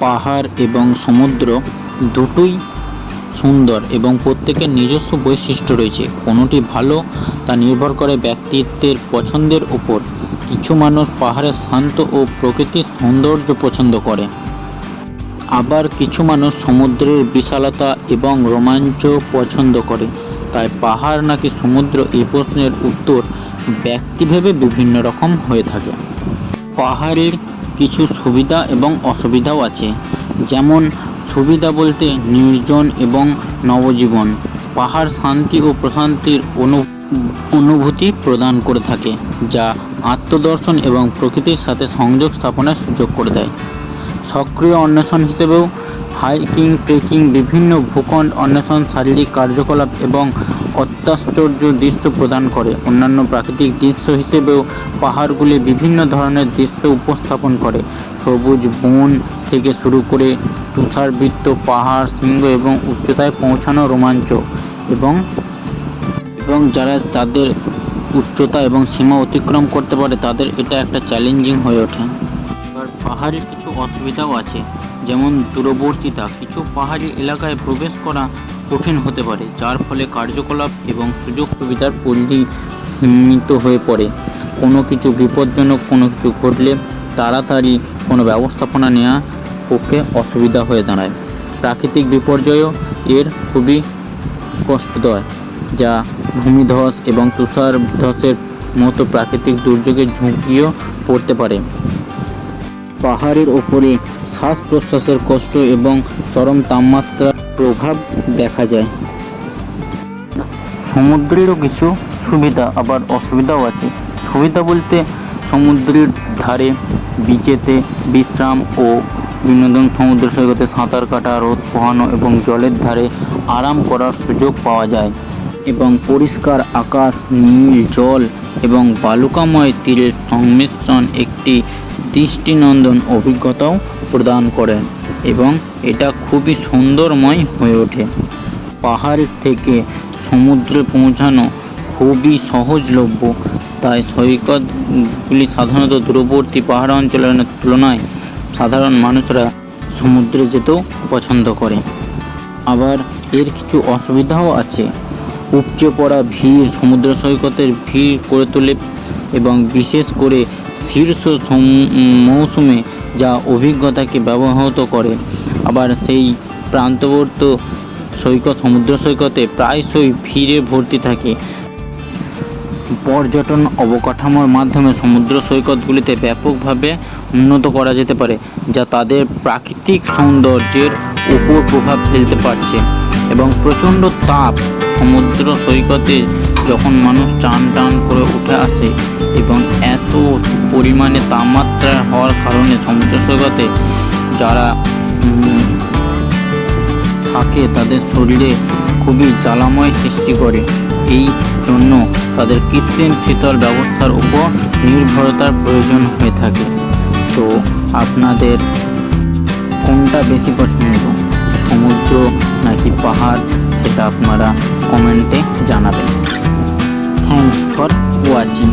পাহাড় এবং সমুদ্র দুটোই সুন্দর এবং প্রত্যেকের নিজস্ব বৈশিষ্ট্য রয়েছে। কোনোটি ভালো, তা নির্ভর করে ব্যক্তিত্বের পছন্দের উপর। কিছু মানুষ পাহাড়ের শান্ত ও প্রকৃতির সৌন্দর্য পছন্দ করে। আবার কিছু মানুষ সমুদ্রের বিশালতা এবং রোমাঞ্চ পছন্দ করে। তাই পাহাড় নাকি সমুদ্র এই প্রশ্নের উত্তর ব্যক্তিভেবে বিভিন্ন রকম হয়ে থাকে। পাহাড়ের কিছু সুবিধা এবং অসুবিধাও আছে। যেমন, সুবিধা বলতে নির্জন এবং নবজীবন, পাহাড় শান্তি ও প্রশান্তির অনু, অনুভূতি প্রদান করে থাকে, যা আত্মদর্শন এবং প্রকৃতির সাথে সংযোগ স্থাপনের সুযোগ করে দেয়। সক্রিয় অন্বেষণ হিসেবেও হাইকিং, ট্রেকিং, বিভিন্ন ভূখণ্ড অন্বেষণ, শারীরিক কার্যকলাপ এবং অত্যাশ্চর্য দৃশ্য প্রদান করে। অন্যান্য প্রাকৃতিক দৃশ্য হিসেবেও পাহাড়গুলি বিভিন্ন ধরনের দৃশ্য উপস্থাপন করে। সবুজ বন থেকে শুরু করে তুষারবৃত্ত, পাহাড়, শৃঙ্গ এবং উচ্চতায় পৌঁছানো রোমাঞ্চ এবং এবং যারা তাদের উচ্চতা এবং সীমা অতিক্রম করতে পারে, তাদের এটা একটা চ্যালেঞ্জিং হয়ে ওঠে। এবার পাহাড়ের কিছু অসুবিধাও আছে। যেমন দূরবর্তীতা কিছু পাহাড়ি এলাকায় প্রবেশ করা কঠিন হতে পারে, যার ফলে কার্যকলাপ এবং সুযোগ সুবিধার পরিধি সীমিত হয়ে পড়ে। কোনো কিছু বিপজ্জনক, কোনো কিছু ঘটলে তাড়াতাড়ি কোনো ব্যবস্থাপনা নেওয়া পক্ষে অসুবিধা হয়ে দাঁড়ায়। প্রাকৃতিক বিপর্যয়ও এর খুবই কষ্টদয় যা ভূমিধস এবং তুষার ধসের মতো প্রাকৃতিক দুর্যোগের ঝুঁকিও পড়তে পারে। পাহাড়ের ওপরে শ্বাস প্রশ্বাসের কষ্ট এবং চরম তাপমাত্রার প্রভাব দেখা যায়। সমুদ্রেরও কিছু সুবিধা, আবার অসুবিধাও আছে। সুবিধা বলতে সমুদ্রের ধারে, বিচেতে বিশ্রাম ও বিনোদন, সমুদ্র সৈকতে সাঁতার কাটা, রোদ পোহানো এবং জলের ধারে আরাম করার সুযোগ পাওয়া যায়। এবং পরিষ্কার আকাশ, নীল জল এবং বালুকাময় তীরের সংমিশ্রণ একটি দৃষ্টিনন্দন অভিজ্ঞতাও প্রদান করে এবং এটা খুবই সুন্দরময় হয়ে ওঠে। পাহাড় থেকে সমুদ্রে পৌঁছানো খুবই সহজলভ্য, তাই সৈকতগুলি সাধারণত দূরবর্তী পাহাড় অঞ্চলের তুলনায় সাধারণ মানুষরা সমুদ্রে যেতেও পছন্দ করে। আবার এর কিছু অসুবিধাও আছে। উপচে পড়া ভিড় সমুদ্র সৈকতের ভিড় করে তোলে এবং বিশেষ করে শীর্ষ মৌসুমে যা অভিজ্ঞতাকে ব্যবহৃত করে। আবার সেই প্রান্তবর্ত সৈকত সমুদ্র সৈকতে প্রায়শই ভিড়ে ভর্তি থাকে। পর্যটন অবকাঠামোর মাধ্যমে সমুদ্র সৈকতগুলিতে ব্যাপকভাবে উন্নত করা যেতে পারে, যা তাদের প্রাকৃতিক সৌন্দর্যের উপর প্রভাব ফেলতে পারছে এবং প্রচণ্ড তাপ সমুদ্র সৈকতে যখন মানুষ টান টান করে উঠে আসে এবং এত পরিমাণে তাপমাত্রা হওয়ার কারণে সমুদ্র সৈকতে যারা থাকে তাদের শরীরে খুবই জ্বালাময় সৃষ্টি করে। এই জন্য তাদের কৃত্রিম শীতল ব্যবস্থার উপর নির্ভরতার প্রয়োজন হয়ে থাকে। তো আপনাদের কোনটা বেশি পছন্দ, সমুদ্র নাকি পাহাড়, সেটা আপনারা কমেন্টে জানাবেন। Thanks for watching